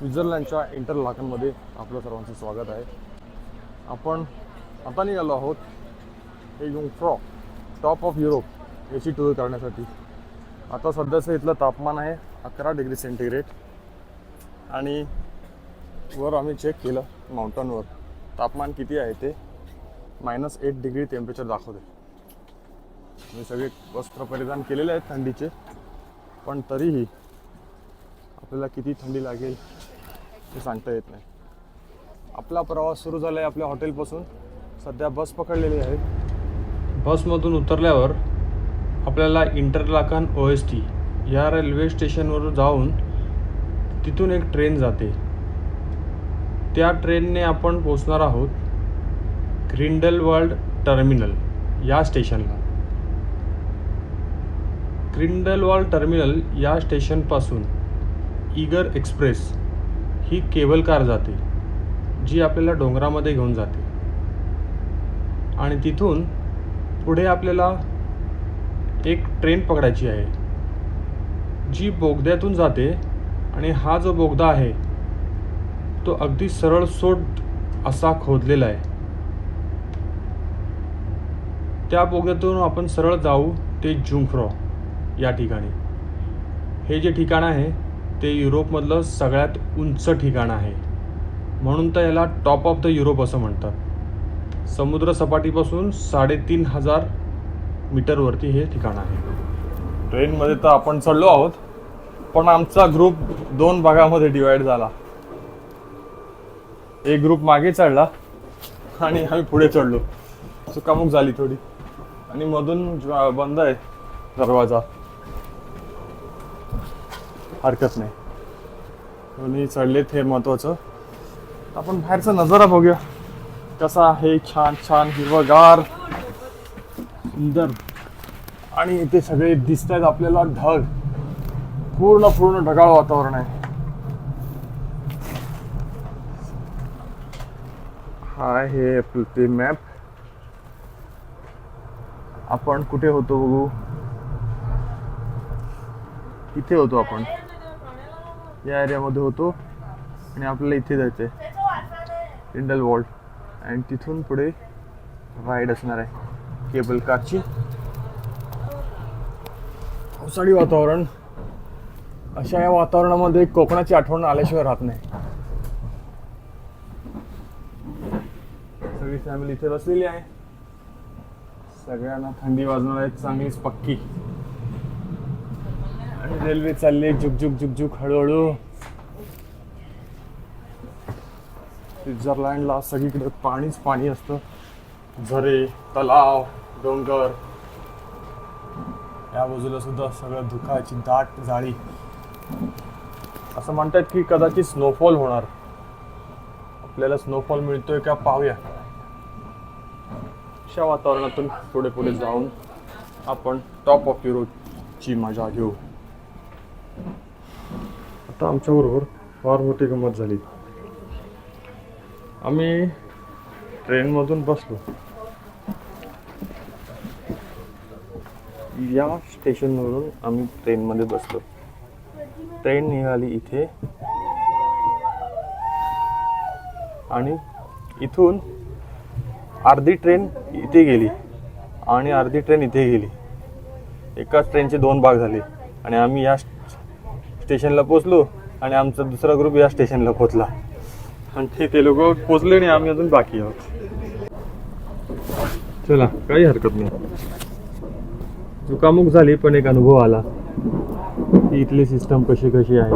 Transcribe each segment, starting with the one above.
स्वित्झर्लंडच्या इंटरलाकनमध्ये आपलं सर्वांचं स्वागत आहे. आपण आता निघालो आहोत हे युंगफ्रॉ टॉप ऑफ युरोप याची टूर करण्यासाठी. आता सध्याचं इथलं तापमान आहे अकरा डिग्री सेंटीग्रेड आणि वर आम्ही चेक केलं माउंटनवर तापमान किती आहे ते? मायनस एट डिग्री टेम्परेचर दाखवते मी सगळे वस्त्र परिधान केलेले आहेत थंडीचे पण तरीही आपल्याला किती थंडी लागेल ते सांगता येत नाही. आपला प्रवास सुरू झाला आहे आपल्या हॉटेलपासून. सध्या बस पकडलेली आहे. बसमधून उतरल्यावर आपल्याला इंटरलाकन ओ एस टी या रेल्वे स्टेशनवर जाऊन तिथून एक ट्रेन जाते. त्या ट्रेनने आपण पोचणार आहोत ग्रिंडलवर्ल्ड टर्मिनल या स्टेशनला. ग्रिंडलवर्ल्ड टर्मिनल या स्टेशनपासून ईगर एक्सप्रेस ही केबल कार जाते जी आपल्याला डोंगरामध्ये घेऊन जाते. आणि तिथून पुढे आपल्याला एक ट्रेन पकडायची आहे जी बोगद्यातून जाते आणि हा जो बोगदा आहे तो अगदी सरळ सोट असा खोदलेला आहे. त्या बोगद्यातून आपण सरळ जाऊ ते जुंफ्रॉ या ठिकाणी. हे जे ठिकाण आहे ते युरोपमधलं सगळ्यात उंच ठिकाण आहे. म्हणून तर याला टॉप ऑफ द युरोप असं म्हणतात. समुद्रसपाटीपासून साडेतीन हजार मीटरवरती हे ठिकाण आहे. ट्रेनमध्ये तर आपण चढलो आहोत पण आमचा ग्रुप दोन भागामध्ये डिवाइड झाला. एक ग्रुप मागे चढला आणि आम्ही पुढे चढलो. चुकामुक झाली थोडी. आणि मधून बंद आहे दरवाजा. हरकत नाही. दोन्ही चढलेत हे महत्वाचं. आपण बाहेरचा नजारा बघूया. कसा आहे? छान छान हिरवगार सुंदर. आणि इथे सगळे दिसत आहेत आपल्याला ढग. पूर्ण पूर्ण ढगाळ वातावरण आहे. हा आहे आपलं ते मॅप आपण कुठे होतो बघू? इथे होतो आपण. या एरियामध्ये होतो आणि आपल्याला इथे जायचंय. इंडल वॉल्ड आणि तिथून पुढे राईड असणार आहे. केबल कारची. पावसाळी वातावरण. अशा या वातावरणामध्ये कोकणाची आठवण आल्याशिवाय राहत नाही. सगळी फॅमिली इथे बसलेली आहे. सगळ्यांना थंडी वाजणार आहे. चांगलीच पक्की. रेल्वे चालली झुक झुक हळूहळू. स्वित्झर्लंडला सगळीकडे पाणीच पाणी असतं. झरे तलाव डोंगर. या बाजूला सुद्धा सगळं धुकाची दाट जाळी. असं म्हणतात की कदाचित स्नोफॉल होणार. आपल्याला स्नोफॉल मिळतोय का पाहूया. अशा वातावरणातून पुढे पुढे जाऊन आपण टॉप ऑफ युरोपची मजा घेऊ. आता आमच्याबरोबर फार मोठी गंमत झाली. आम्ही ट्रेनमधून बसलो. या स्टेशनवरून आम्ही ट्रेनमध्ये बसलो. ट्रेन निघाली इथे. आणि इथून अर्धी ट्रेन इथे गेली आणि अर्धी ट्रेन इथे गेली. एकाच ट्रेनचे दोन भाग झाले आणि आम्ही या स्टेशनला पोचलो आणि आमचा दुसरा ग्रुप या स्टेशनला पोचला. आणि ते ते लोक पोचले आणि आम्ही अजून बाकी आहोत. चला काही हरकत नाही. चुकामुक झाली पण एक अनुभव आला. की इथली सिस्टम कशी कशी आहे?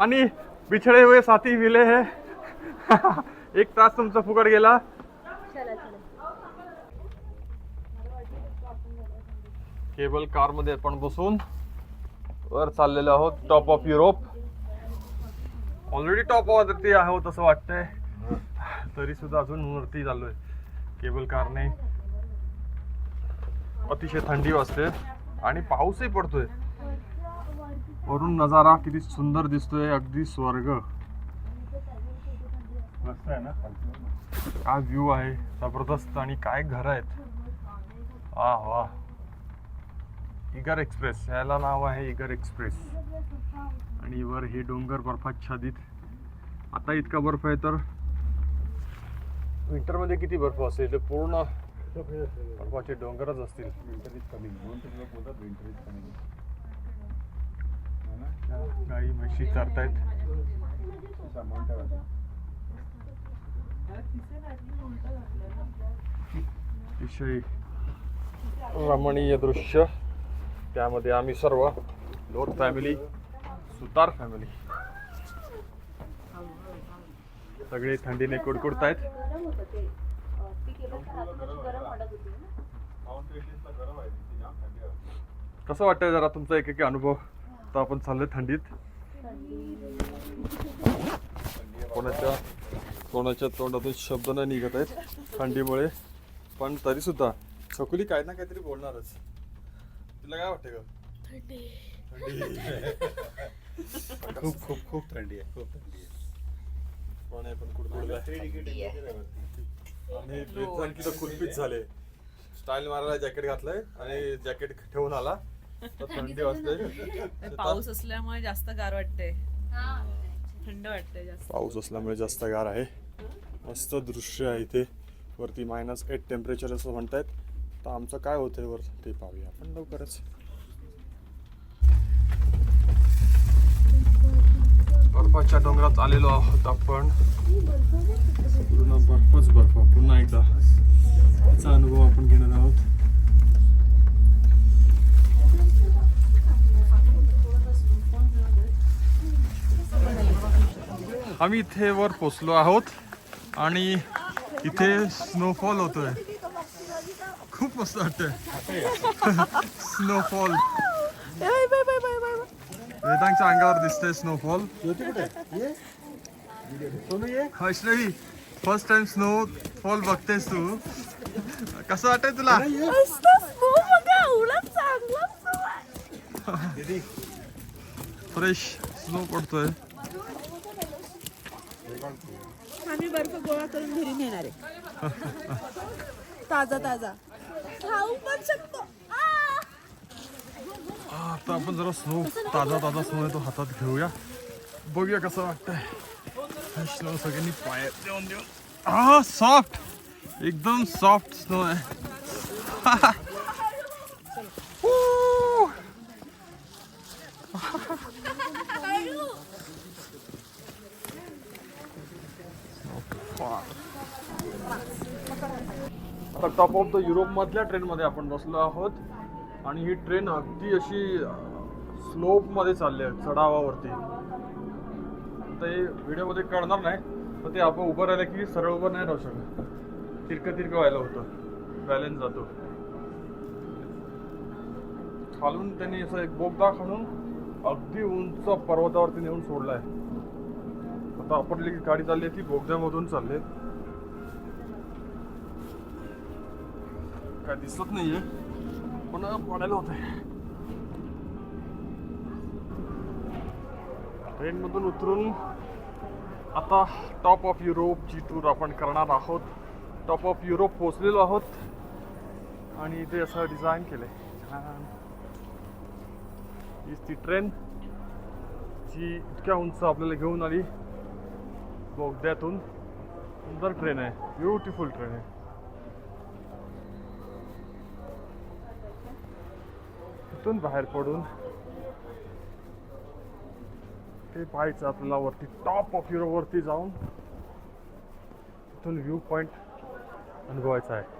आणि बिछडे हुए साथी मिले है। एक तास तुमचा फुकट गेला केबल कारमध्ये आपण बसून वर चाललेलो आहोत top of Europe already top वरती आहोत असं वाटतंय. तरी सुद्धा अजून वरती चाललोय. केबल कारने अतिशय थंडी वाजते. आणि पाऊसही पडतोय. वरून नजारा किती सुंदर दिसतोय अगदी स्वर्ग. मस्त आहे ना? काय व्ह्यू आहे? जबरदस्त. आणि काय घर आहेत? वा वा. इगर एक्सप्रेस याला नाव आहे इगर एक्सप्रेस आणि वर हे डोंगर बर्फाच्छादित आता इतका बर्फ आहे तर? विंटरमध्ये किती बर्फ असेल? ते पूर्ण बर्फाचे डोंगरच असतील. Winter is coming winter is coming गाई म्हशी चरतायत. अतिशय रमणीय दृश्य. त्यामध्ये आम्ही सर्व. लोट फॅमिली सुतार फॅमिली. सगळे थंडीने कुडकुडतायत. आहेत कसं वाटतंय जरा तुमचा एक एक अनुभव? तर आपण चाललोय थंडीत. कोणाच्या कोणाच्या तोंडातून शब्द नाही निघत आहेत थंडीमुळे. पण तरी सुद्धा छकुली काय ना काहीतरी बोलणारच. तुला काय वाटतं का खूप खूप खूप थंडी आहे खूप थंडी आहे. पण आहे. वरती आणि कुलपीत झाले स्टाईल मारायला जॅकेट घातलंय आणि जॅकेट ठेवून आला. थंडी वाजते पाऊस असल्यामुळे जास्त गार वाटते थंड वाटते जास्त. पाऊस असल्यामुळे जास्त गार आहे. मस्त दृश्य आहे इथे. वरती मायनस एट टेम्परेचर असं म्हणतायत. तर आमचं काय होतंय वर? ते पाहूया आपण लवकरच. बर्फाच्या डोंगरात आलेलो आहोत आपण. पूर्ण बर्फच बर्फ. पुन्हा एकदा. त्याचा अनुभव आपण घेणार आहोत. आम्ही इथे वर पोचलो आहोत आणि इथे स्नोफॉल होतोय. खूप मस्त वाटतंय. स्नोफॉल वेदांच्या अंगावर दिसतंय snowfall Vaishnavi first time snowfall बघतेस तू. कसं वाटतंय तुला? फ्रेश स्नो पडतोय. आम्ही बर्फ गोळा करून घरी नेणार आहे. ताजा ताजा. खाऊ पण शकतो. आता आपण जरा स्नो ताजा ताजा स्नो आहे तो हातात घेऊया. बघूया कसं वाटतंय. स्नो सगळ्यांनी पायात देऊन देऊन. हा सॉफ्ट एकदम सॉफ्ट स्नो आहे. आता टॉप ऑफ द युरोप मधल्या ट्रेन मध्ये आपण बसलो आहोत. आणि ही ट्रेन अगदी अशी स्लोपमध्ये चालली आहे चढावावरती. ते व्हिडिओमध्ये कळणार नाही तर ते आपण उभं राहिलं की सरळ उभं नाही राहू शकत. तिरकं तिरकं व्हायला होतं. बॅलन्स जातो. खालून त्यांनी असं एक बोगदा खालून अगदी उंच पर्वतावरती नेऊन सोडलाय. आता आपली गाडी चालली आहे ती बोगद्यामधून चालली काय दिसत नाहीये. पण पडायला होत आहे ट्रेनमधून उतरून आता टॉप ऑफ युरोपची टूर आपण करणार आहोत. टॉप ऑफ युरोप पोचलेलो आहोत. आणि इथे असं डिझाईन केलंय. छान. हीच ती ट्रेन जी इतक्या उंच आपल्याला घेऊन आली. बोगद्यातून. सुंदर ट्रेन आहे. ब्युटिफुल ट्रेन आहे. तिथून बाहेर पडून ते पाहायचं आपल्याला वरती टॉप ऑफ युरो वरती जाऊन. तिथून व्ह्यू पॉइंट अनुभवायचा आहे.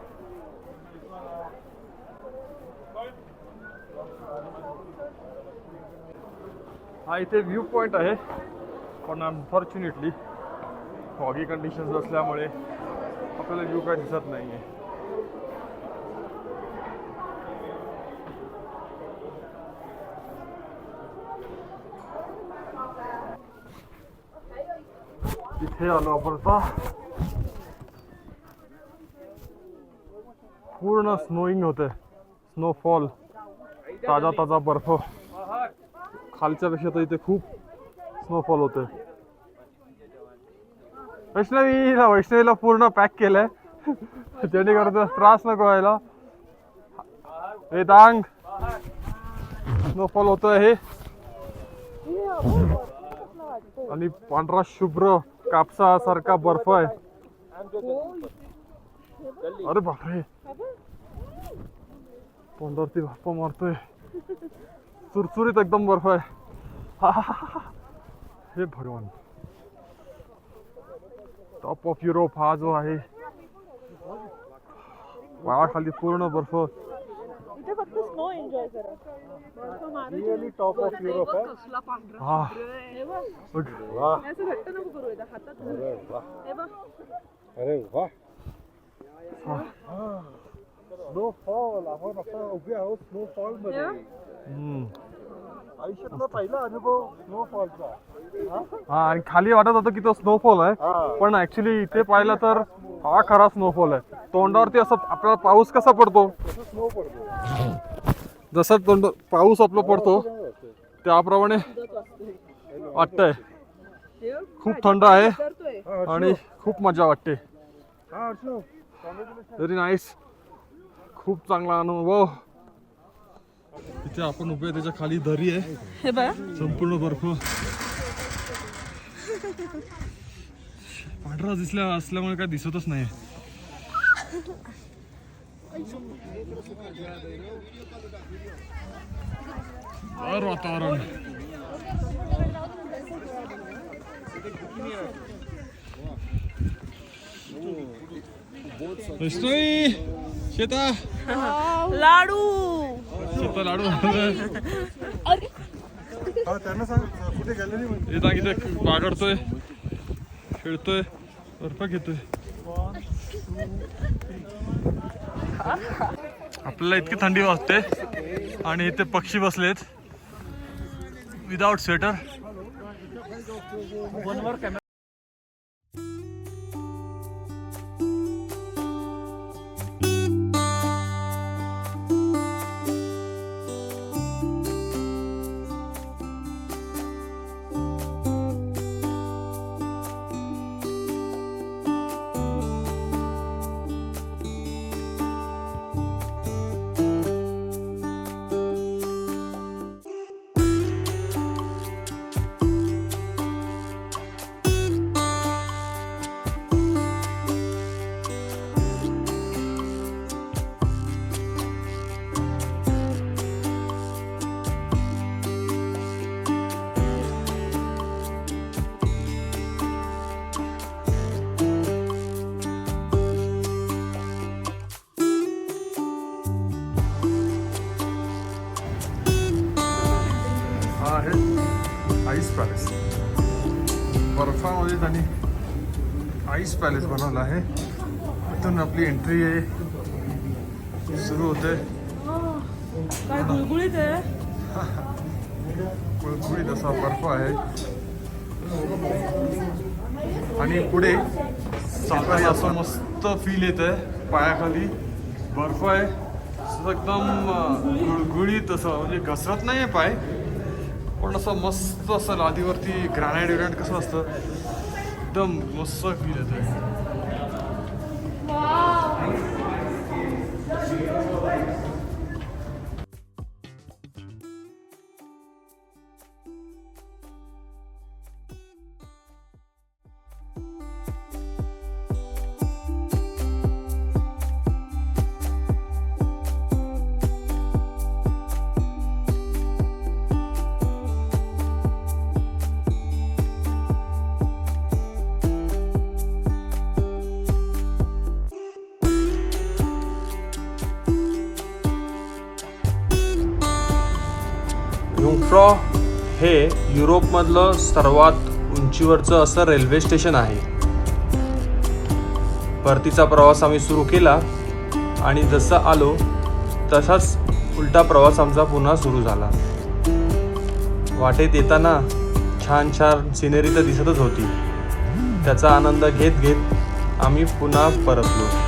हा इथे व्ह्यू पॉइंट आहे. पण अनफॉर्च्युनेटली फॉगी कंडिशन्स असल्यामुळे आपल्याला व्ह्यू काय दिसत नाही आहे हे आलो आपण आता पूर्ण स्नोईंग होते स्नोफॉल ताजा ताजा बर्फ खालच्या पेक्षा तर इथे खूप स्नोफॉल होते वैष्णवीला वैष्णवीला पूर्ण पॅक केलंय जेणेकरून त्रास नको व्हायला वेदांग स्नोफॉल होतोय हे आणि पांढरा शुभ्र कापसासारखा बर्फ आहे. अरे बापरे. तोंडावरती बाप्पा मारतोय. चुरचुरीत एकदम बर्फ आहे. हे भगवान. टॉप ऑफ युरोप हा जो आहे. पायाखाली पूर्ण बर्फ. इथे फक्त स्नो एन्जॉय मारायची टॉप ऑफ युरोप आहे कसला पांढरा. हा. बघ. बघ. असं घट्ट नको करू एकदा हातात. धर. हे बघ. अरे वा. स्नोफॉल आपण आता उभे आहोत स्नोफॉलमध्ये. हम्म. आयुष्यातला पहिला अनुभव स्नोफॉलचा हा? आणि खाली वाटत होतं की तो स्नोफॉल आहे पण ऍक्च्युली इथे पाहिलं तर हा खरा स्नोफॉल आहे. तोंडावरती असं आपल्याला पाऊस कसा पडतो? स्नो पडतो. जसा तोंड पाऊस आपला पडतो त्याप्रमाणे वाटतंय. खूप थंड आहे आणि खूप मजा वाटते. व्हेरी नाईस खूप चांगला अनुभव. तिथे आपण उभे त्याच्याखाली दरी आहे. हे बघ. संपूर्ण बर्फ. पांढरा दिसल्या असल्यामुळे काय दिसतच नाही वातावरण. शेता. लाडू. शेता लाडू हा त्यांना सांग कुठे मध्ये? येता इथे बागडतोय खेळतोय बर्फ घेतोय. आपल्याला इतकी थंडी वाजते आणि इथे पक्षी बसलेत. विदाउट स्वेटर बर्फामध्ये त्यांनी आईस पॅलेस बनवलं आहे. इथून आपली एंट्री आहे. सुरू होते गुळगुळीत असा बर्फ आहे. आणि पुढे सकाळी असं मस्त फील येत आहे पायाखाली बर्फ आहे. एकदम गुळगुळीत असं म्हणजे घसरत नाही आहे पाय. पण असं मस्त असं लादीवरती ग्रॅनाईट विरॅनाईट कसं असतं? एकदम मस्त फील मेट्रो हे युरोपमधलं सर्वात उंचीवरचं असं रेल्वे स्टेशन आहे. परतीचा प्रवास आम्ही सुरू केला आणि जसं आलो तसाच उलटा प्रवास आमचा पुन्हा सुरू झाला. वाटेत येताना छान छान सिनेरी तर दिसतच होती. त्याचा आनंद घेत घेत आम्ही पुन्हा परतलो.